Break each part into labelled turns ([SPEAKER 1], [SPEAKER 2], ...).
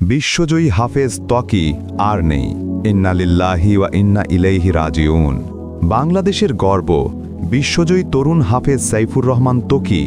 [SPEAKER 1] বিশ্বজয়ী হাফেজ ত্বকি আর নেই। ইন্নালিল্লাহি ওয়া ইন্না ইলাইহি রাজিউন। বাংলাদেশের গর্ব, বিশ্বজয়ী তরুণ হাফেজ সাইফুর রহমান তকি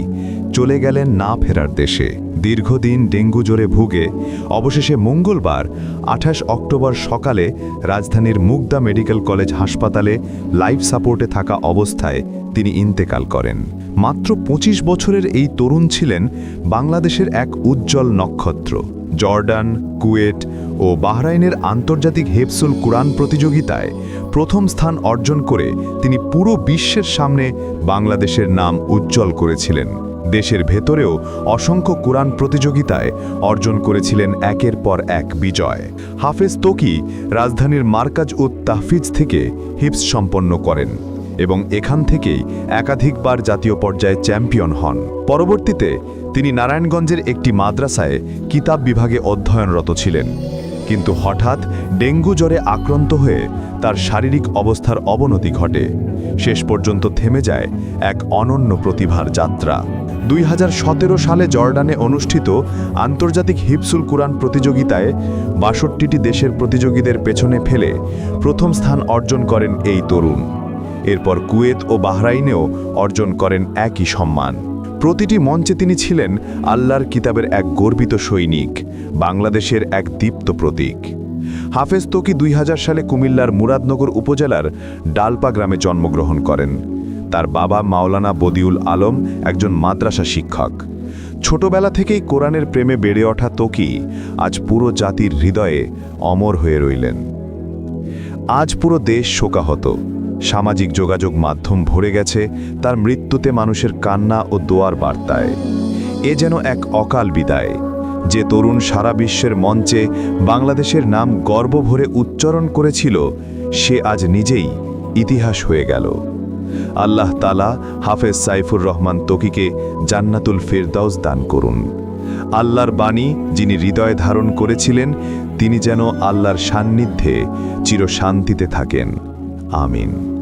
[SPEAKER 1] চলে গেলেন না ফেরার দেশে। দীর্ঘদিন ডেঙ্গু জ্বরে ভুগে, অবশেষে মঙ্গলবার, আঠাশ অক্টোবর সকালে রাজধানীর মুগদা মেডিকেল কলেজ হাসপাতালে লাইফ সাপোর্টে থাকা অবস্থায় তিনি ইন্তেকাল করেন। মাত্র ২৫ বছরের এই তরুণ ছিলেন বাংলাদেশের এক উজ্জ্বল নক্ষত্র। জর্ডান কুয়েট ও বাহরাইনের আন্তর্জাতিক হেফসুল কুরআন প্রতিযোগিতায় প্রথম স্থান অর্জন করে তিনি পুরো বিশ্বের সামনে বাংলাদেশের নাম উজ্জ্বল করেছিলেন। দেশের ভেতরেও অসংখ্য কোরআন প্রতিযোগিতায় অর্জন করেছিলেন একের পর এক বিজয়। হাফেজ তোকি রাজধানীর মার্কাজ উত তাহফিজ থেকে হিপস সম্পন্ন করেন এবং এখান থেকেই একাধিকবার জাতীয় পর্যায়ে চ্যাম্পিয়ন হন। পরবর্তীতে তিনি নারায়ণগঞ্জের একটি মাদ্রাসায় কিতাব বিভাগে অধ্যয়নরত ছিলেন। কিন্তু হঠাৎ ডেঙ্গু জ্বরে আক্রান্ত হয়ে তার শারীরিক অবস্থার অবনতি ঘটে। শেষ পর্যন্ত থেমে যায় এক অনন্য প্রতিভার যাত্রা। দুই হাজার সতেরো সালে জর্ডানে অনুষ্ঠিত আন্তর্জাতিক হিপসুল কুরআন প্রতিযোগিতায় বাষট্টিটি দেশের প্রতিযোগীদের পেছনে ফেলে প্রথম স্থান অর্জন করেন এই তরুণ। এরপর কুয়েত ও বাহরাইনেও অর্জন করেন একই সম্মান। প্রতিটি মঞ্চে তিনি ছিলেন আল্লাহর কিতাবের এক গর্বিত সৈনিক, বাংলাদেশের এক দীপ্ত প্রতীক। হাফেজ তোকি দুই হাজার সালে কুমিল্লার মুরাদনগর উপজেলার ডালপা গ্রামে জন্মগ্রহণ করেন। তার বাবা মাওলানা বদিউল আলম একজন মাদ্রাসা শিক্ষক। ছোটবেলা থেকেই কোরআনের প্রেমে বেড়ে ওঠা তোকি আজ পুরো জাতির হৃদয়ে অমর হয়ে রইলেন। আজ পুরো দেশ শোকাহত। সামাজিক যোগাযোগ মাধ্যম ভরে গেছে, তার মৃত্যুতে মানুষের কান্না ও দোয়ার বার্তায়। এ যেন এক অকাল বিদায়, যে তরুণ সারা বিশ্বের মঞ্চে বাংলাদেশের নাম গর্ব ভরে উচ্চারণ করেছিল, সে আজ নিজেই ইতিহাস হয়ে গেল। আল্লাহ তালা হাফেজ সাইফুর রহমান তকিকে জান্নাতুল ফেরদাউস দান করুন। আল্লাহর বাণী যিনি হৃদয় ধারণ করেছিলেন, তিনি যেন আল্লাহর সান্নিধ্যে চিরশান্তিতে থাকেন। আমিন।